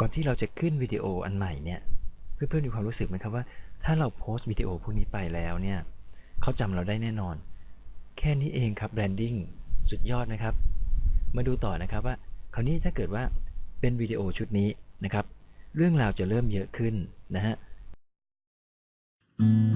ก่อนที่เราจะขึ้นวิดีโออันใหม่เนี่ย เพื่อนๆมีความรู้สึกไหมครับว่า ถ้าเราโพสต์วิดีโอพวกนี้ไปแล้วเนี่ยเขาจำเราได้แน่นอน แค่นี้เองครับแบรนดิ้งสุดยอดนะครับ มาดูต่อนะครับว่า คราวนี้ถ้าเกิดว่าเป็นวิดีโอชุดนี้นะครับ เรื่องราวจะเริ่มเยอะขึ้นนะฮะมี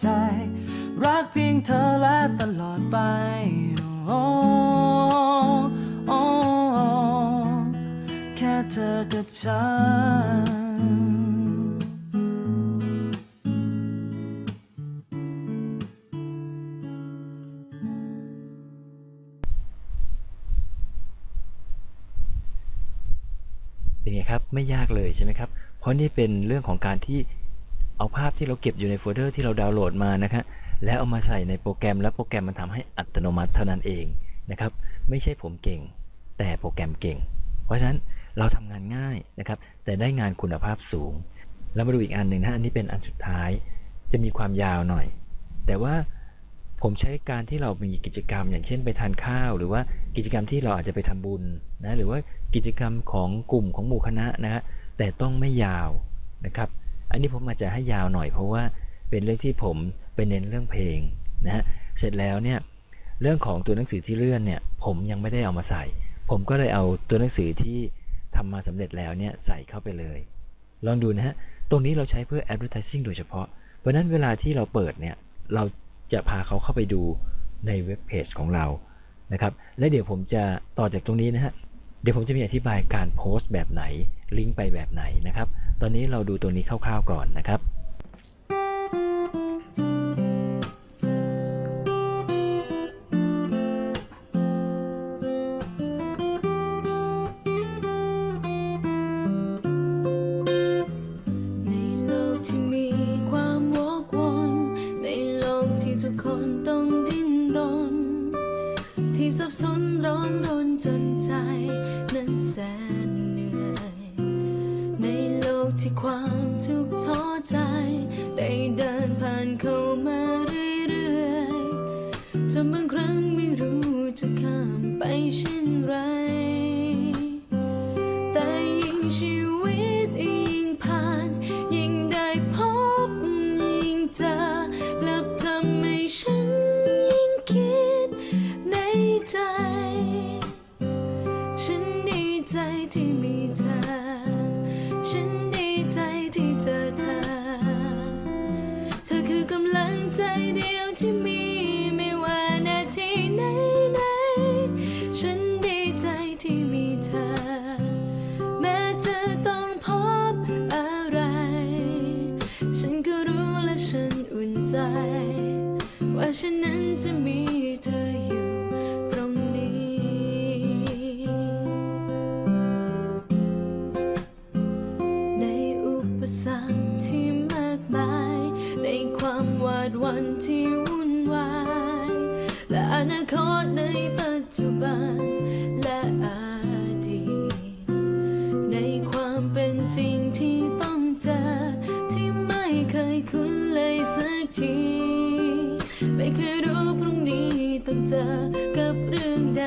ใจ รักเพียงเธอและตลอดไป โอ้โอ้แค่เธอกับฉันเป็นไงครับไม่ยากเลยใช่ไหมครับ เพราะนี่เป็นเรื่องของการที่ เอาภาพที่เราเก็บอยู่ในโฟลเดอร์ที่เราดาวน์โหลดมานะครับแล้วเอามาใส่ในโปรแกรมแล้วโปรแกรมมันทำให้อัตโนมัติเท่านั้นเองนะครับ ไม่ใช่ผมเก่ง แต่โปรแกรมเก่ง เพราะฉะนั้นเราทำงานง่ายนะครับ แต่ได้งานคุณภาพสูง แล้วมาดูอีกอันหนึ่งนะอันนี้เป็นอันสุดท้าย จะมีความยาวหน่อย แต่ว่าผมใช้การที่เรามีกิจกรรม อย่างเช่นไปทานข้าว หรือว่ากิจกรรมที่เราอาจจะไปทำบุญนะหรือว่ากิจกรรมของกลุ่มของหมู่คณะนะฮะแต่ต้องไม่ยาวนะครับ อันนี้ผมอาจจะให้ยาวหน่อยเพราะว่าเป็นเรื่องที่ผมไปเน้นเรื่องเพลงนะฮะเสร็จแล้วเนี่ยเรื่องของตัวหนังสือที่เลื่อนเนี่ย ผมยังไม่ได้เอามาใส่ ผมก็เลยเอาตัวหนังสือที่ทำมาสำเร็จแล้วเนี่ยใส่เข้าไปเลย ลองดูนะฮะตรงนี้เราใช้เพื่อ advertising โดยเฉพาะ เพราะฉะนั้นเวลาที่เราเปิดเนี่ยเราจะพาเขาเข้าไปดูในเว็บเพจของเรานะครับ และเดี๋ยวผมจะต่อจากตรงนี้นะฮะ เดี๋ยวผมจะมีอธิบายการโพสต์แบบไหน ลิงก์ไปแบบไหนนะครับ ตอนนี้เราดูตัวนี้คร่าวๆก่อนนะครับที่สับสนร้อนรนจนใจนั้นแสน ความทุกข์ท้อใจ ได้เดินผ่านเข้ามาเรื่อยๆจนบางครั้งไม่รู้จะข้ามไปเช่น สรรคที่มากมาย ในความวาดวันที่วุ่นวาย และอนาคตในปัจจุบัน และอดีต ในความเป็นจริงที่ต้องเจอ ที่ไม่เคยคุ้นเลยสักที ไม่เคยรู้พรุ่งนี้ต้องเจอกับเรื่องใด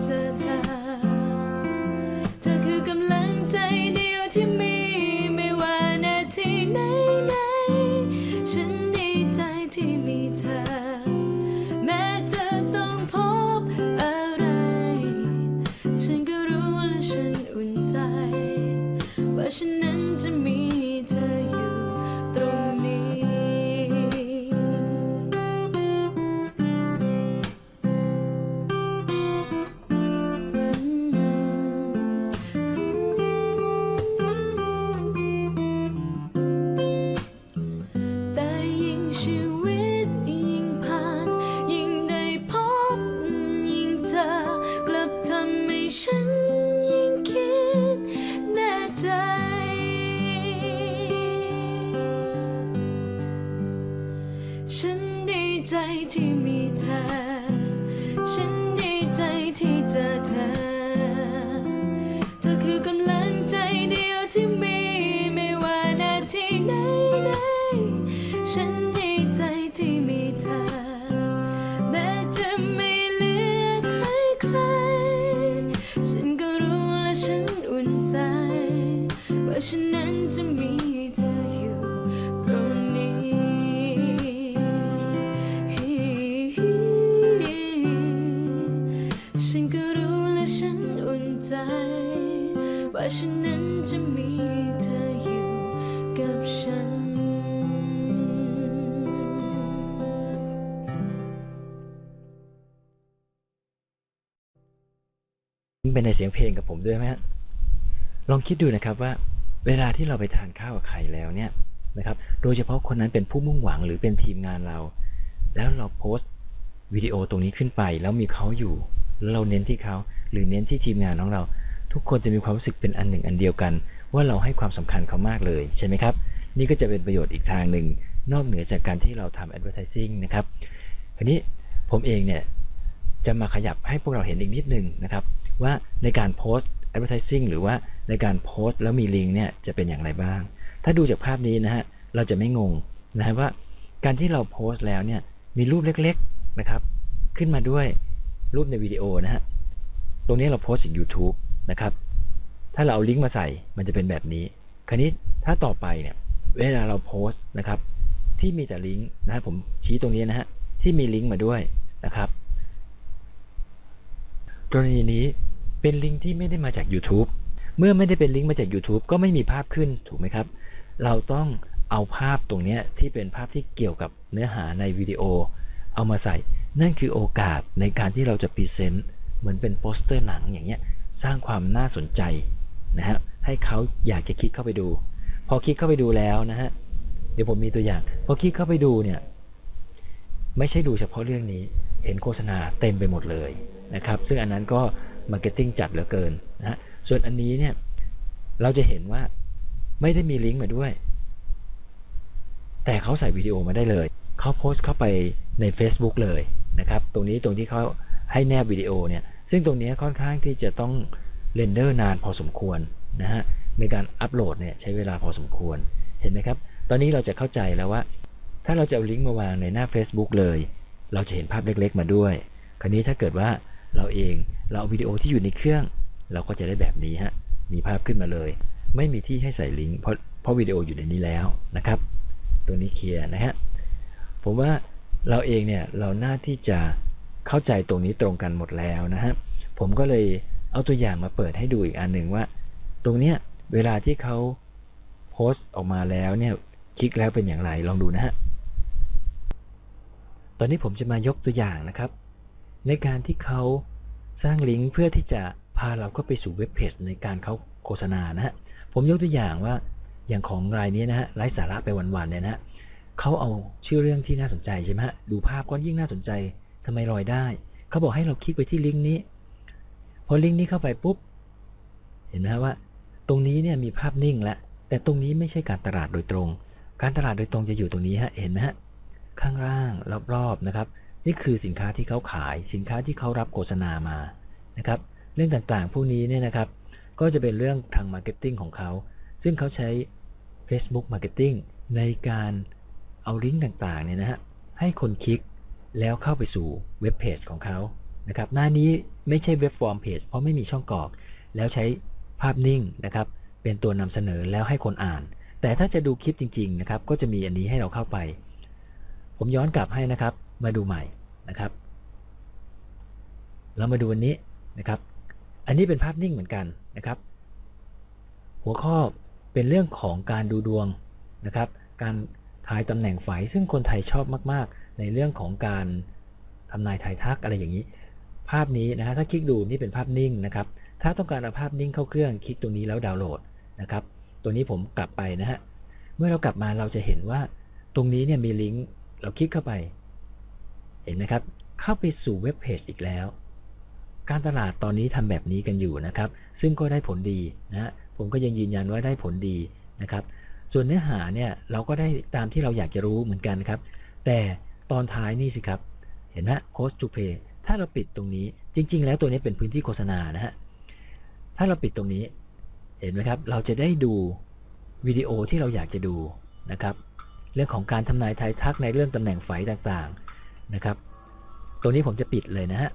ที่ ท ฉันนั้นจะมีเธออยู่กับฉัน เป็นในเสียงเพลงกับผมด้วยไหมฮะลองคิดดูนะครับว่า เวลาที่เราไปทานข้าวกับใครแล้วเนี่ยนะครับ โดยเฉพาะคนนั้นเป็นผู้มุ่งหวังหรือเป็นทีมงานเรา แล้วเราโพสต์วิดีโอตรงนี้ขึ้นไป แล้วมีเขาอยู่แล้วเราเน้นที่เขาหรือเน้นที่ทีมงานของเรา ทุกคนจะมีความรู้สึกเป็นอันหนึ่งอันเดียวกัน ว่าเราให้ความสำคัญเขามากเลยใช่ไหมครับ นี่ก็จะเป็นประโยชน์อีกทางหนึ่งนอกเหนือจากการที่เราทำ advertising นะครับทีนี้ผมเองเนี่ยจะมาขยับให้พวกเราเห็นอีกนิดนึงนะครับ ว่าในการโพสต์ advertising หรือว่าในการโพสต์แล้วมีลิงก์เนี่ยจะเป็นอย่างไรบ้าง ถ้าดูจากภาพนี้นะฮะเราจะไม่งงนะฮะว่าการที่เราโพสต์แล้วเนี่ยมีรูปเล็กๆนะครับ ขึ้นมาด้วยรูปในวิดีโอนะฮะตรงนี้เราโพสต์จาก YouTube นะครับ ถ้าเราเอาลิงก์มาใส่มันจะเป็นแบบนี้ คราวนี้ถ้าต่อไปเนี่ยเวลาเราโพสต์นะครับ ที่มีแต่ลิงก์นะฮะผมชี้ตรงนี้นะฮะที่มีลิงก์มาด้วยนะครับกรณีนี้เป็นลิงก์ที่ไม่ได้มาจาก YouTube เมื่อไม่ได้เป็นลิงก์มาจาก YouTube ก็ไม่มีภาพขึ้นถูกไหมครับ เราต้องเอาภาพตรงนี้ที่เป็นภาพที่เกี่ยวกับเนื้อหาในวิดีโอ เอามาใส่ นั่นคือโอกาสในการที่เราจะพรีเซนต์เหมือนเป็นโปสเตอร์หนังอย่างเงี้ย สร้างความน่าสนใจนะฮะให้เขาอยากจะคลิกเข้าไปดู พอคลิกเข้าไปดูแล้วนะฮะเดี๋ยวผมมีตัวอย่าง พอคลิกเข้าไปดูเนี่ยไม่ใช่ดูเฉพาะเรื่องนี้เห็นโฆษณาเต็มไปหมดเลยนะครับ ซึ่งอันนั้นก็มาร์เก็ตติ้งจัดเหลือเกินนะฮะส่วนอันนี้เนี่ยเราจะเห็นว่าไม่ได้มีลิงก์มาด้วย แต่เขาใส่วิดีโอมาได้เลยเขาโพสต์เข้าไปใน Facebook เลยนะครับ ตรงนี้ตรงที่เขาให้แนบวิดีโอเนี่ย ซึ่งตรงนี้ค่อนข้างที่จะต้องเรนเดอร์นานพอสมควรนะฮะในการอัปโหลดเนี่ยใช้เวลาพอสมควรเห็นไหมครับ ตอนนี้เราจะเข้าใจแล้วว่า ถ้าเราจะเอาลิงก์มาวางในหน้า Facebook เลย เราจะเห็นภาพเล็กๆ มาด้วย คราวนี้ถ้าเกิดว่าเราเองเราเอาวิดีโอที่อยู่ในเครื่อง เราก็จะได้แบบนี้ฮะมีภาพขึ้นมาเลย ไม่มีที่ให้ใส่ลิงก์เพราะเพราะวิดีโออยู่ในนี้แล้วนะครับ ตัวนี้เคลียร์นะฮะผมว่าเราเองเนี่ยเราหน่าที่จะ เข้าใจตรงนี้ตรงกันหมดแล้วนะฮะผมก็เลยเอาตัวอย่างมาเปิดให้ดูอีกอันหนึ่งว่า ตรงเนี้ยเวลาที่เขาโพสต์ออกมาแล้วเนี่ยคลิกแล้วเป็นอย่างไรลองดูนะฮะตอนนี้ผมจะมายกตัวอย่างนะครับ ในการที่เขาสร้างลิงก์เพื่อที่จะพาเราเข้าไปสู่เว็บเพจในการเขาโฆษณานะฮะผมยกตัวอย่างว่าอย่างของรายนี้นะฮะไร้สาระไปวันๆเนี่ยนะฮะเขาเอาชื่อเรื่องที่น่าสนใจใช่ไหมฮะดูภาพก็ยิ่งน่าสนใจ ทำไมลอยได้ เขาบอกให้เราคลิกไปที่ลิงก์นี้ พอลิงก์นี้เข้าไปปุ๊บ เห็นไหมว่า ตรงนี้เนี่ยมีภาพนิ่งแล้ว แต่ตรงนี้ไม่ใช่การตลาดโดยตรง การตลาดโดยตรงจะอยู่ตรงนี้ฮะ เห็นไหมฮะ ข้างล่างรอบๆนะครับ นี่คือสินค้าที่เขาขาย สินค้าที่เขารับโฆษณามา นะครับ เรื่องต่างๆ พวกนี้เนี่ยนะครับ ก็จะเป็นเรื่องทางมาร์เก็ตติ้งของเขา ซึ่งเขาใช้ Facebook Marketing ในการเอาลิงก์ต่างๆเนี่ยนะฮะให้คนคลิก แล้วเข้าไปสู่เว็บเพจของเขานะครับหน้านี้ไม่ใช่เว็บฟอร์มเพจเพราะไม่มีช่องกรอก แล้วใช้ภาพนิ่งนะครับ เป็นตัวนำเสนอแล้วให้คนอ่าน แต่ถ้าจะดูคลิปจริงๆนะครับก็จะมีอันนี้ให้เราเข้าไป ผมย้อนกลับให้นะครับ มาดูใหม่นะครับเรามาดูอันนี้นะครับ อันนี้เป็นภาพนิ่งเหมือนกันนะครับ หัวข้อเป็นเรื่องของการดูดวงนะครับ การทายตำแหน่งไฟซึ่งคนไทยชอบมาก ในเรื่องของการทำนายทายทักอะไรอย่างนี้ ภาพนี้นะฮะถ้าคลิกดูนี่เป็นภาพนิ่งนะครับ ถ้าต้องการเอาภาพนิ่งเข้าเครื่องคลิกตรงนี้แล้วดาวน์โหลดนะครับ ตัวนี้ผมกลับไปนะฮะเมื่อเรากลับมาเราจะเห็นว่า ตรงนี้เนี่ยมีลิงก์เราคลิกเข้าไป เห็นไหมครับ เข้าไปสู่เว็บเพจอีกแล้ว การตลาดตอนนี้ทำแบบนี้กันอยู่นะครับ ซึ่งก็ได้ผลดีนะผมก็ยังยืนยันว่าได้ผลดีนะครับ ส่วนเนื้อหาเนี่ยเราก็ได้ตามที่เราอยากจะรู้เหมือนกันครับ แต่ ตอนท้ายนี่สิครับ เห็นไหมโค้ชทูเพย์ถ้าเราปิดตรงนี้จริง ๆ แล้วตัวนี้เป็นพื้นที่โฆษณานะฮะถ้าเราปิดตรงนี้ เห็นไหมครับ เราจะได้ดูวิดีโอที่เราอยากจะดูนะครับ เรื่องของการทำนายทายทักในเรื่องตำแหน่งไฟต่างๆนะครับ ตัวนี้ผมจะปิดเลยนะฮะ